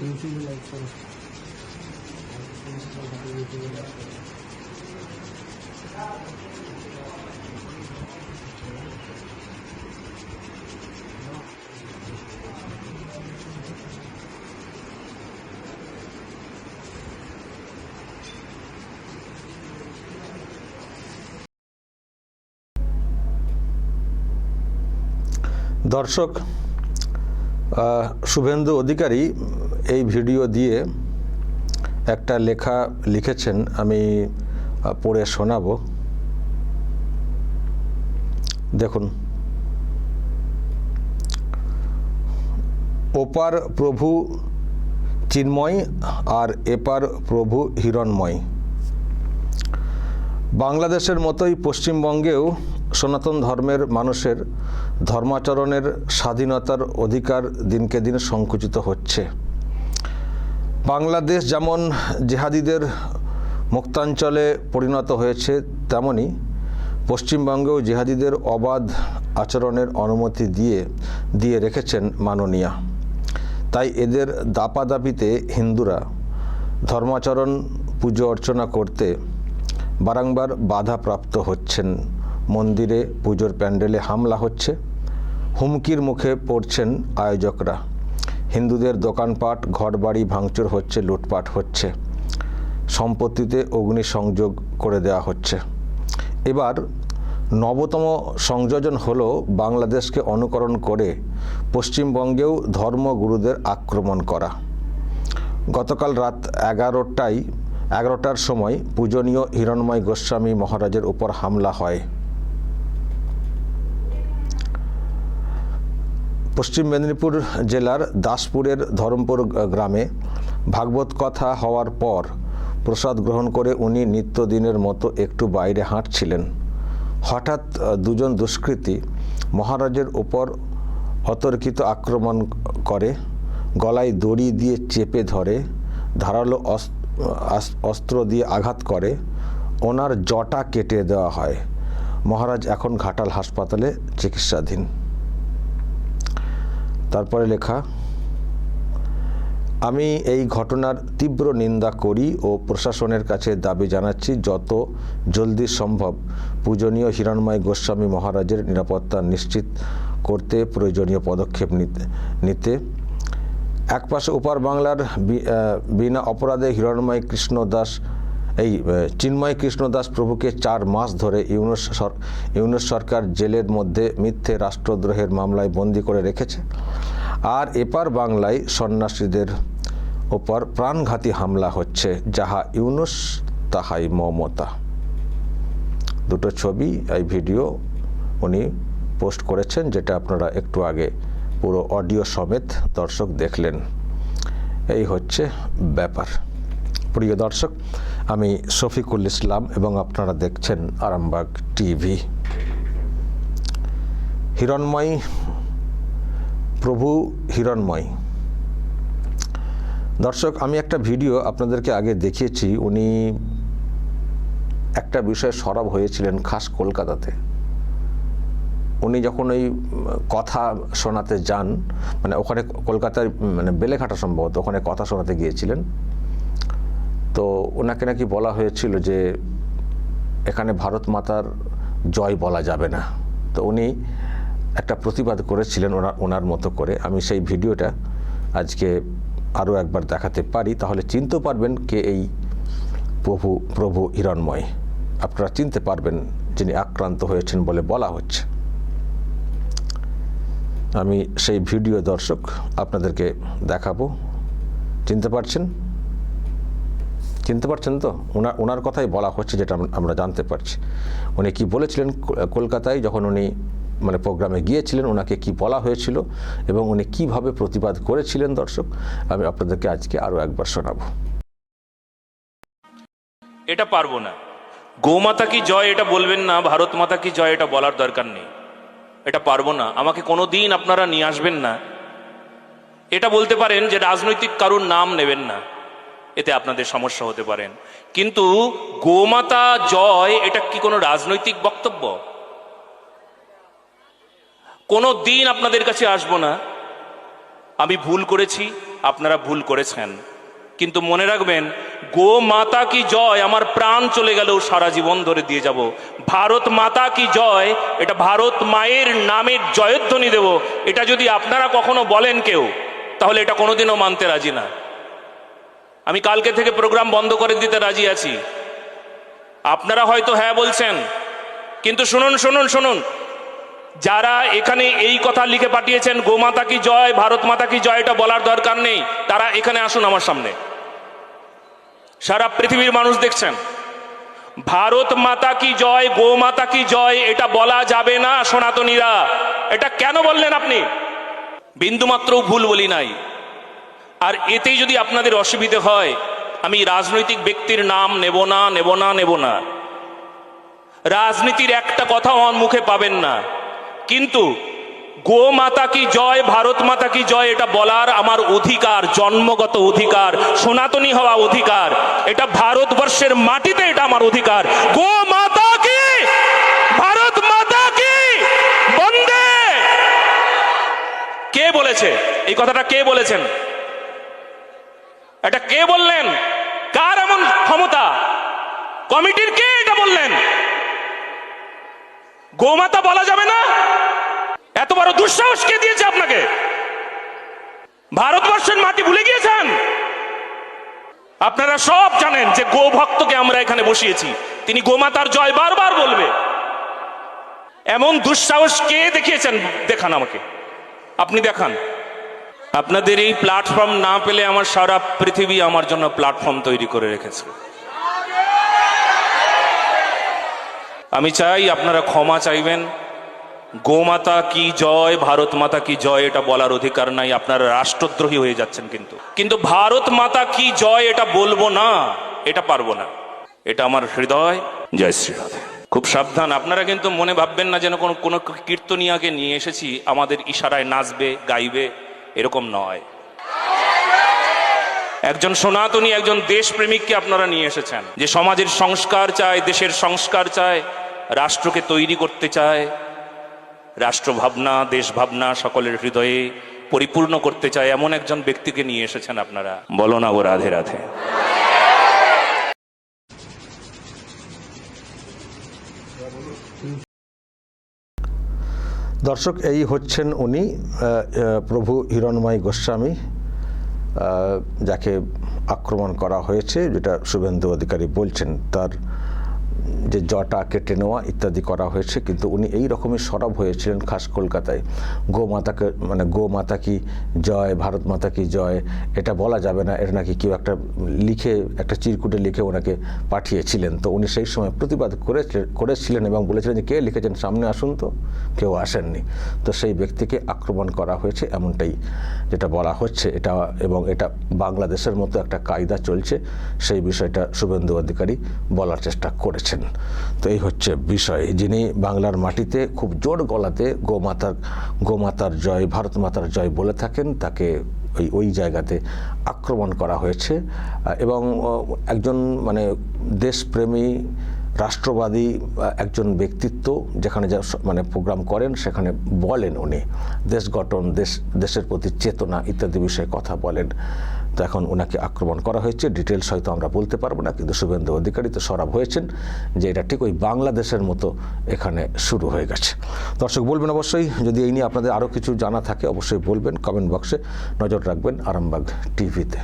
ইউটিউবে লাইক করো ইউটিউবে লাইক করো দর্শক আহ, শুভেন্দু অধিকারী এই ভিডিও দিয়ে একটা লেখা লিখেছেন, আমি পড়ে শোনাবো। দেখুন। ওপার প্রভু চিন্ময় আর এপার প্রভু হিরণময়। বাংলাদেশের মতোই পশ্চিমবঙ্গেও সনাতন ধর্মের মানুষের ধর্মাচরণের স্বাধীনতার অধিকার দিনকে দিন সংকুচিত হচ্ছে। বাংলাদেশ যেমন জেহাদিদের মুক্তাঞ্চলে পরিণত হয়েছে, তেমনি পশ্চিমবঙ্গেও জেহাদিদের অবাধ আচরণের অনুমতি দিয়ে দিয়ে রেখেছেন মাননীয়া। তাই এদের দাপাদাপিতে হিন্দুরা ধর্মাচরণ, পুজো অর্চনা করতে বারংবার বাধাপ্রাপ্ত হচ্ছেন। মন্দিরে পুজোর প্যান্ডেলে হামলা হচ্ছে। হুমকির মুখে পড়ছেন আয়োজকরা। হিন্দুদের দোকানপাট, ঘরবাড়ি ভাঙচুর হচ্ছে, লুটপাট হচ্ছে। সম্পত্তিতে অগ্নিসংযোগ করে দেওয়া হচ্ছে। এবার নবতম সংযোজন হলো বাংলাদেশকে অনুকরণ করে পশ্চিমবঙ্গেও ধর্মগুরুদের আক্রমণ করা। গতকাল রাত এগারোটায় এগারোটার সময় পূজনীয় হিরণময় গোস্বামী মহারাজের উপর হামলা হয়। পশ্চিম মেদিনীপুর জেলার দাসপুরের ধরমপুর গ্রামে ভাগবত কথা হওয়ার পর প্রসাদ গ্রহণ করে উনি নিত্যদিনের মতো একটু বাইরে হাঁটছিলেন। হঠাৎ দুজন দুষ্কৃতী মহারাজের উপর অতর্কিত আক্রমণ করে, গলায় দড়ি দিয়ে চেপে ধরে, ধারালো অস- আস- অস্ত্র দিয়ে আঘাত করে, ওনার জটা কেটে দেওয়া হয়। মহারাজ এখন ঘাটাল হাসপাতালে চিকিৎসাধীন। তারপরে লেখা, আমি এই ঘটনার তীব্র নিন্দা করি ও প্রশাসনের কাছে দাবি জানাচ্ছি যত জলদি সম্ভব পূজনীয় হিরণময় গোস্বামী মহারাজের নিরাপত্তা নিশ্চিত করতে প্রয়োজনীয় পদক্ষেপ নিতে নিতে একপাশে ওপার বাংলার বিনা অপরাধে হিরণময় কৃষ্ণ দাস এই চিন্ময় কৃষ্ণ দাস প্রভুকে চার মাস ধরে ইউনুস ইউনুস সরকার জেলের মধ্যে মিথ্যে রাষ্ট্রদ্রোহের মামলায় বন্দি করে রেখেছে। আর এপার বাংলায় সন্ন্যাসীদের ওপর প্রাণঘাতী হামলা হচ্ছে, যাহা ইউনুস তাহাই মমতা। দুটো ছবি, এই ভিডিও উনি পোস্ট করেছেন, যেটা আপনারা একটু আগে পুরো অডিও সমেত দর্শক দেখলেন। এই হচ্ছে ব্যাপার। প্রিয় দর্শক, আমি শফিকুল ইসলাম এবং আপনারা দেখছেন আরামবাগ টিভি। হিরণময়, প্রভু হিরণময়। দর্শক, আমি একটা ভিডিও আপনাদেরকে আগে দেখিয়েছি। উনি একটা বিষয়ে সরব হয়েছিলেন খাস কলকাতাতে। উনি যখন ওই কথা শোনাতে যান মানে ওখানে কলকাতার মানে বেলেঘাটা সম্ভবত ওখানে কথা শোনাতে গিয়েছিলেন, তো ওনাকে নাকি বলা হয়েছিল যে এখানে ভারত মাতার জয় বলা যাবে না। তো উনি একটা প্রতিবাদ করেছিলেন ওনার ওনার মতো করে। আমি সেই ভিডিওটা আজকে আরও একবার দেখাতে পারি। তাহলে চিনতে পারবেন কে এই প্রভু প্রভু হিরণময়। আপনারা চিনতে পারবেন যিনি আক্রান্ত হয়েছেন বলে বলা হচ্ছে। আমি সেই ভিডিও দর্শক আপনাদেরকে দেখাবো। চিনতে পারছেন? চিনতে পারছেন তো? ওনার ওনার কথাই বলা হচ্ছে যেটা আমরা জানতে পারছি। উনি কি বলেছিলেন কলকাতায় যখন উনি মানে প্রোগ্রামে গিয়েছিলেন ওনাকে কি বলা হয়েছিল এবং উনি কীভাবে প্রতিবাদ করেছিলেন দর্শক, আমি আপনাদেরকে আজকে আরও একবার শোনাবো। এটা পারব না। গোমাতা কি জয় এটা বলবেন না ভারত মাতা কি জয় এটা বলার দরকার নেই। এটা পারব না। আমাকে কোনো দিন আপনারা নিয়ে আসবেন না। এটা বলতে পারেন যে রাজনৈতিক কারুর নাম নেবেন না। এতে আপনাদের সমস্যা হতে পারেন কিন্তু গোমাতা জয়, এটা কি কোনো রাজনৈতিক বক্তব্য? কোনো দিন আপনাদের কাছে আসব না। আমি ভুল করেছি, আপনারা ভুল করেছেন। কিন্তু মনে রাখবেন, গো মাতা কি জয়, আমার প্রাণ চলে গেলেও সারা জীবন ধরে দিয়ে যাব। ভারত মাতা কি জয়, এটা ভারত মায়ের নামের জয়ধ্বনি দেব। এটা যদি আপনারা কখনো বলেন কেউ, তাহলে এটা কোনোদিনও মানতে রাজি না। আমি কালকে থেকে প্রোগ্রাম বন্ধ করে দিতে রাজি আছি। আপনারা হয়তো হ্যাঁ বলছেন, কিন্তু শুনুন শুনুন শুনুন। যারা এখানে এই কথা লিখে পাঠিয়েছেন গোমাতা কি জয়, ভারত মাতা কি জয়, এটা বলার দরকার নেই, তারা এখানে আসুন আমার সামনে। সারা পৃথিবীর মানুষ দেখছেন। ভারত মাতা কি জয় গোমাতা কি জয়, এটা বলা যাবে না সনাতনীরা। এটা কেন বললেন আপনি? বিন্দুমাত্র ভুল বলি নাই। আর এতেই যদি আপনাদের অসুবিধে হয়, আমি রাজনৈতিক ব্যক্তির নাম নেব না নেব না নেব না। রাজনীতির একটা কথাও আমার মুখে পাবেন না। কিন্তু গো মাতা কি জয়, ভারত মাতা কি জয়, এটা বলার আমার অধিকার, জন্মগত অধিকার, সনাতনী হওয়া অধিকার। এটা ভারতবর্ষের মাটিতে এটা আমার অধিকার। গো মাতা কি? ভারত মাতা কি? বন্দে! কে বলেছে? এই কথাটা কে বলেছেন? এটা কে বললেন? কার এমন ক্ষমতা? কমিটির কে এটা বললেন? গোমাতা বলা যাবে না? এত বড় দুঃসাহস কে দিয়েছে আপনাকে? ভারতবর্ষের মাটি ভুলে গিয়েছেন? আপনারা সব জানেন যে গো ভক্তকে আমরা এখানে বসিয়েছি। তিনি গোমাতার জয় বারবার বলবে। এমন দুঃসাহস কে দেখিয়েছেন? দেখান আমাকে। আপনি দেখান। আপনাদের এই প্ল্যাটফর্ম না পেলে আমার সারা পৃথিবী আমার জন্য প্ল্যাটফর্ম তৈরি করে রেখেছে। আমি চাই আপনারা ক্ষমা চাইবেন। গোমাতা কি জয়, ভারত মাতা কি জয়, এটা বলার অধিকার নাই, আপনারা রাষ্ট্রদ্রোহী হয়ে যাচ্ছেন কিন্তু। কিন্তু ভারত মাতা কি জয়, এটা বলব না, এটা পারব না। এটা আমার হৃদয়, জয় শ্রী রাধে। খুব সাবধান, আপনারা কিন্তু মনে ভাববেন না যেন কোনো কোনো কীর্তনিয়াকে নিয়ে এসেছি, আমাদের ইশারায় নাচবে, গাইবে, এরকম নয়। একজন সনাতনী, একজন দেশপ্রেমিককে আপনারা নিয়ে এসেছেন, যে সমাজের সংস্কার চায়, দেশের সংস্কার চায়, রাষ্ট্রকে তৈরি করতে চায় রাষ্ট্র ভাবনা দেশ ভাবনা সকলের হৃদয়ে পরিপূর্ণ করতে চায় এমন একজন ব্যক্তিকে নিয়ে এসেছেন আপনারা। বলো না ও রাধে রাধে। দর্শক, এই হচ্ছেন উনি প্রভু হিরণময় গোস্বামী যাকে আক্রমণ করা হয়েছে, যেটা শুভেন্দু অধিকারী বলছেন, তার যে জটা কেটে নেওয়া ইত্যাদি করা হয়েছে, কিন্তু উনি এই রকমই সরব হয়েছিলেন খাস কলকাতায়। গোমাতাকে মানে গোমাতা কি জয়, ভারত মাতা কি জয়, এটা বলা যাবে না, এটা নাকি কেউ একটা লিখে, একটা চিরকুটে লিখে ওনাকে পাঠিয়েছিলেন। তো উনি সেই সময় প্রতিবাদ করেছিলেন করেছিলেন এবং বলেছিলেন যে কে লিখেছেন, সামনে আসুন তো, কেউ আসেননি। তো সেই ব্যক্তিকে আক্রমণ করা হয়েছে, এমনটাই যেটা বলা হচ্ছে। এটা এবং এটা বাংলাদেশের মতো একটা কায়দা চলছে, সেই বিষয়টা শুভেন্দু অধিকারী বলার চেষ্টা করেছেন। তো এই হচ্ছে বিষয়। যিনি বাংলার মাটিতে খুব জোর গলাতে গোমাতার গোমাতার জয়, ভারত মাতার জয় বলে থাকেন, তাকে ওই ওই জায়গাতে আক্রমণ করা হয়েছে। এবং একজন মানে দেশপ্রেমী, রাষ্ট্রবাদী একজন ব্যক্তিত্ব, যেখানে যা মানে প্রোগ্রাম করেন, সেখানে বলেন উনি। দেশ গঠন, দেশ, দেশের প্রতি চেতনা ইত্যাদি বিষয়ে কথা বলেন। তো এখন ওনাকে আক্রমণ করা হয়েছে। ডিটেলস হয়তো আমরা বলতে পারব না, কিন্তু শুভেন্দু অধিকারী তো সরব হয়েছেন যে এটা ঠিক ওই বাংলাদেশের মতো এখানে শুরু হয়ে গেছে। দর্শক, বলবেন অবশ্যই, যদি এই নিয়ে আপনাদের আরও কিছু জানা থাকে, অবশ্যই বলবেন। কমেন্ট বক্সে নজর রাখবেন আরামবাগ টিভিতে।